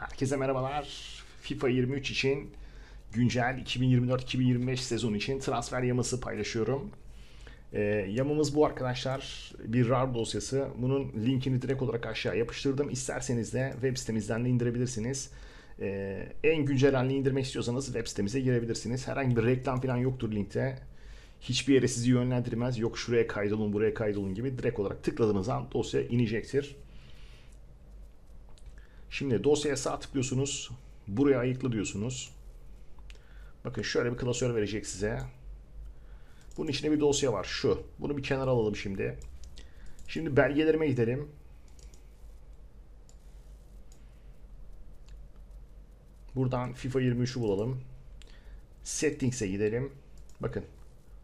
Herkese merhabalar. FIFA 23 için güncel 2024-2025 sezon için transfer yaması paylaşıyorum. Ee, yamamız bu arkadaşlar. Bir RAR dosyası. Bunun linkini direkt olarak aşağı yapıştırdım. İsterseniz de web sitemizden de indirebilirsiniz. Ee, en güncel halini indirmek istiyorsanız web sitemize girebilirsiniz. Herhangi bir reklam falan yoktur linkte. Hiçbir yere sizi yönlendirmez. Yok şuraya kaydolun, buraya kaydolun gibi direkt olarak tıkladığınız an dosya inecektir. Şimdi dosyaya sağ tıklıyorsunuz. Buraya ayıkla diyorsunuz. Bakın şöyle bir klasör verecek size. Bunun içinde bir dosya var. Şu. Bunu bir kenara alalım şimdi. Şimdi belgelerime gidelim. Buradan FIFA 23'ü bulalım. Settings'e gidelim. Bakın.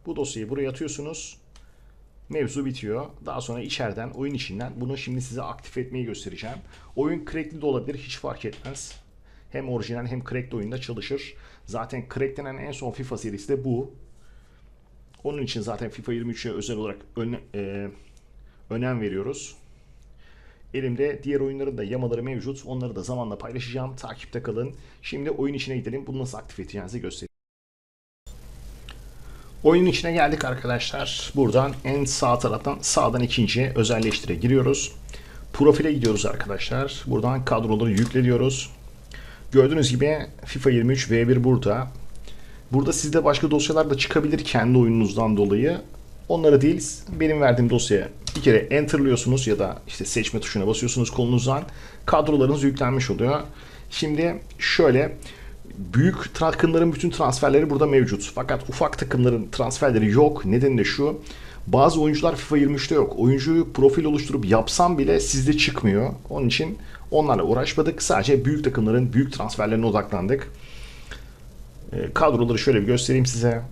Bu dosyayı buraya atıyorsunuz. Mevzu bitiyor. Daha sonra içeriden, oyun içinden bunu şimdi size aktif etmeyi göstereceğim. Oyun crackli de olabilir, hiç fark etmez. Hem orijinal hem crackli oyunda çalışır. Zaten cracklenen en son FIFA serisi de bu. Onun için zaten FIFA 23'e özel olarak öne, e, önem veriyoruz. Elimde diğer oyunların da yamaları mevcut. Onları da zamanla paylaşacağım. Takipte kalın. Şimdi oyun içine gidelim. Bunu nasıl aktif edeceğinizi göstereyim. Oyunun içine geldik arkadaşlar. Buradan en sağ taraftan sağdan ikinci özelleştire giriyoruz. Profile gidiyoruz arkadaşlar. Buradan kadroları yükle diyoruz. Gördüğünüz gibi FIFA 23 V1 burada. Burada sizde başka dosyalar da çıkabilir kendi oyununuzdan dolayı. Onları değil benim verdiğim dosyaya bir kere enterlıyorsunuz ya da işte seçme tuşuna basıyorsunuz kolunuzdan. Kadrolarınız yüklenmiş oluyor. Şimdi şöyle büyük takımların bütün transferleri burada mevcut. Fakat ufak takımların transferleri yok. Nedeni de şu. Bazı oyuncular FIFA 23'te yok. Oyuncuyu profil oluşturup yapsam bile sizde çıkmıyor. Onun için onlarla uğraşmadık. Sadece büyük takımların büyük transferlerine odaklandık. E, kadroları şöyle bir göstereyim size.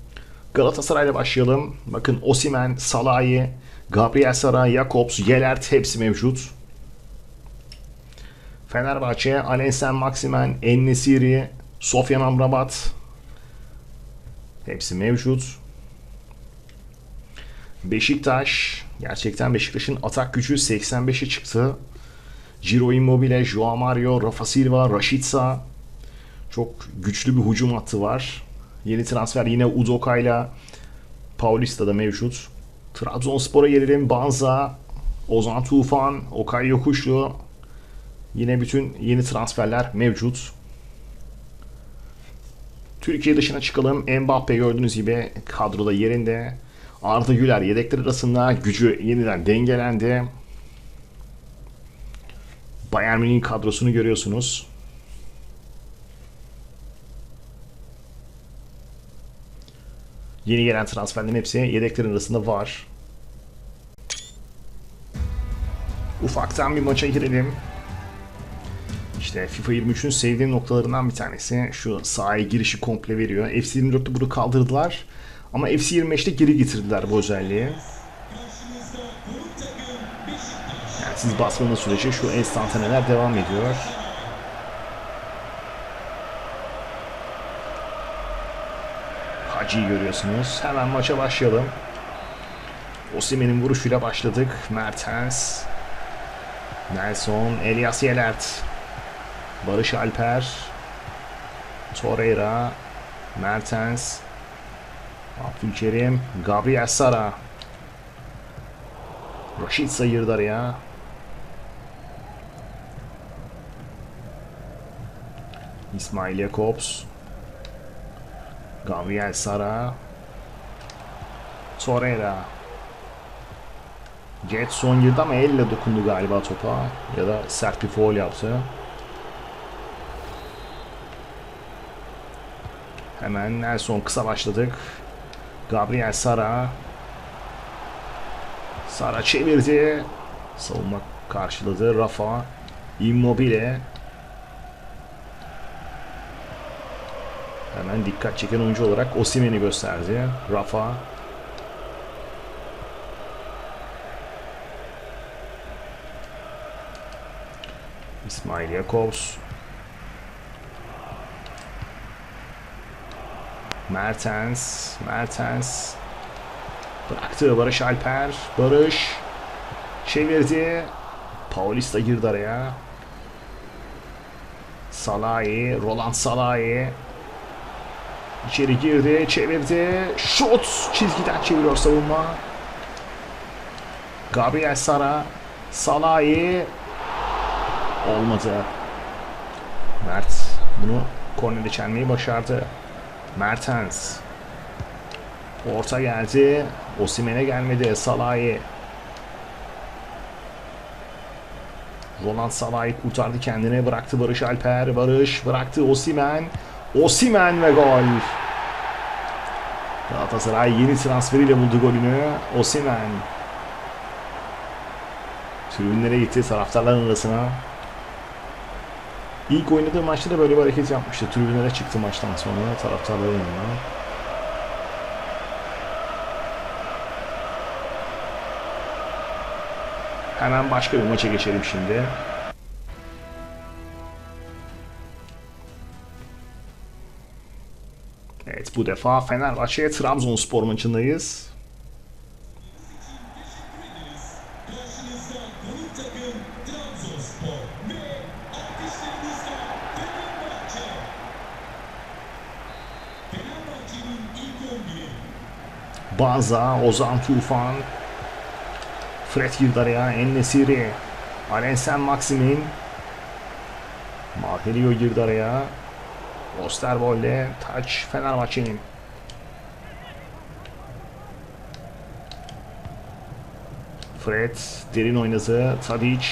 Galatasaray'la başlayalım. Bakın Osimen, Salahi, Gabriel Sara, Jakobs, Yelert hepsi mevcut. Fenerbahçe, Alensen Maximen, Ennesiri, Sofyan Amrabat hepsi mevcut. Beşiktaş gerçekten Beşiktaş'ın atak gücü 85'e çıktı. Ciro Immobile, Joao Mario, Rafa Silva, Rashica çok güçlü bir hücum hattı var. Yeni transfer yine Udoka ile Paulista da mevcut. Trabzonspor'a gelelim. Banza, Ozan Tufan, Okay Yokuşlu. Yine bütün yeni transferler mevcut. Türkiye dışına çıkalım. Mbappe gördüğünüz gibi kadroda yerinde. Arda Güler yedekler arasında gücü yeniden dengelendi. Bayern Münih'in kadrosunu görüyorsunuz. Yeni gelen transferlerin hepsi yedeklerin arasında var. Ufaktan bir maça girelim. İşte FIFA 23'ün sevdiğim noktalarından bir tanesi şu sahaya girişi komple veriyor. FC 24'te bunu kaldırdılar. Ama FC 25'te geri getirdiler bu özelliği. Yani siz basmanın sürece şu enstantaneler devam ediyor. Hacı'yı görüyorsunuz. Hemen maça başlayalım. Osimhen'in vuruşuyla başladık. Mertens. Nelson, Elias Yelert. Barış Alper. Torreira. Mertens. Abdülkerim. Gabriel Sara. Raşit sayırdı araya. İsmail Jakobs. Gabriel Sara. Torreira. Getson girdi ama elle dokundu galiba topa. Ya da sert bir foul yaptı. Hemen Nelson kısa başladık. Gabriel Sara. Sara çevirdi. Savunma karşıladı. Rafa. Immobile. Hemen dikkat çeken oyuncu olarak Osimhen'i gösterdi. Rafa. İsmail Jakobs. Mertens. Mertens. Bıraktı Barış Alper. Barış. Çevirdi. Paulista girdi araya. Salahi, Roland Salahi. İçeri girdi, çevirdi. Şut! Çizgiden çeviriyor savunma. Gabriel Sara. Salahi. Olmadı. Mert bunu kornerde çelmeyi başardı. Mertens. Orta geldi. Osimhen'e gelmedi. Salahi. Roland Salahi kurtardı kendini. Bıraktı Barış Alper. Barış bıraktı Osimhen. Osimhen ve gol. Galatasaray yeni transferiyle buldu golünü. Osimhen. Tribünlere gitti taraftarların arasına. İlk oynadığı maçta da böyle bir hareket yapmıştı. Tribünlere çıktı maçtan sonra taraftarların yanına. Hemen başka bir maça geçelim şimdi. Evet bu defa Fenerbahçe Trabzonspor maçındayız. Karşınızda konuk takım Trabzonspor ve alkışlarınızla Fenerbahçe. Fenerbahçe'nin ilk 11'i Banza, Ozan Tufan, Fred girdi araya, Ennesiri, Alensen Maximin, Marhelio girdi araya, Osterwolde, taç Fenerbahçe'nin. Fred derin oynadı, Tadic,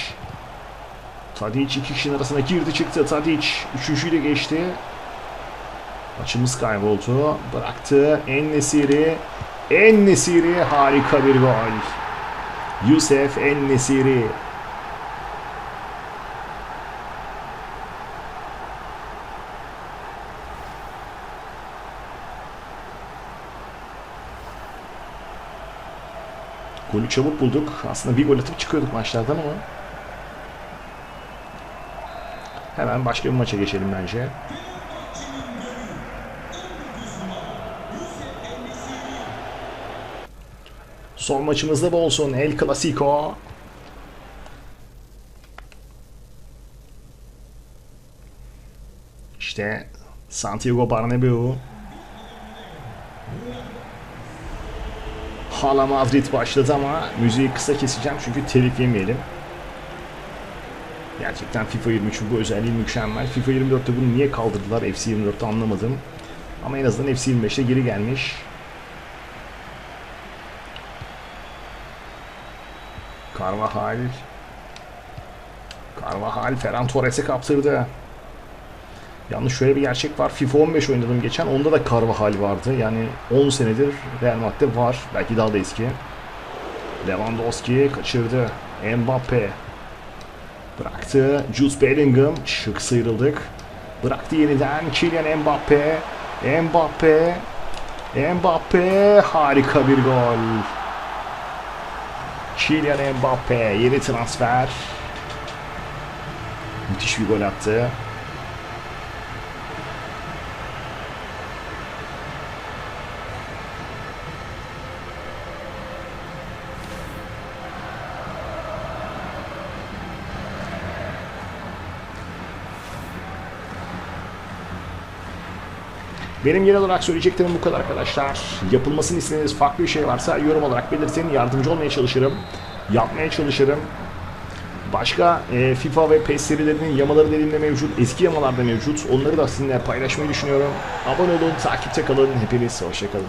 Tadic iki kişinin arasına girdi çıktı, Tadic üçüncüyle geçti. Maçımız kayboldu. Bıraktı. En Nesiri. En Nesiri harika bir gol. Yusuf En Nesiri. Golü çabuk bulduk. Aslında bir gol atıp çıkıyorduk maçlardan ama. Hemen başka bir maça geçelim bence. Son maçımızda bu olsun. El Clasico. İşte Santiago Bernabeu. Hala Madrid başladı ama müziği kısa keseceğim çünkü telif yemeyelim. Gerçekten FIFA 23'ün bu özelliği mükemmel. FIFA 24'te bunu niye kaldırdılar FC 24'te anlamadım. Ama en azından FC 25'te geri gelmiş. Carvajal. Carvajal Ferran Torres'e kaptırdı. Yalnız şöyle bir gerçek var. FIFA 15 oynadım geçen. Onda da Carvajal vardı. Yani 10 senedir Real Madrid'de var. Belki daha da eski. Lewandowski kaçırdı. Mbappe. Bıraktı. Jude Bellingham. Şık sıyrıldık. Bıraktı yeniden. Kylian Mbappe. Mbappe. Mbappe. Harika bir gol. Kylian Mbappe yeni transfer. Müthiş bir gol attı. Benim genel olarak söyleyeceklerim bu kadar arkadaşlar. Yapılmasını istediğiniz farklı bir şey varsa yorum olarak belirtin. Yardımcı olmaya çalışırım. Yapmaya çalışırım. Başka e, FIFA ve PES serilerinin yamaları da elimde mevcut. Eski yamalar da mevcut. Onları da sizinle paylaşmayı düşünüyorum. Abone olun, takipte kalın. Hepiniz hoşçakalın.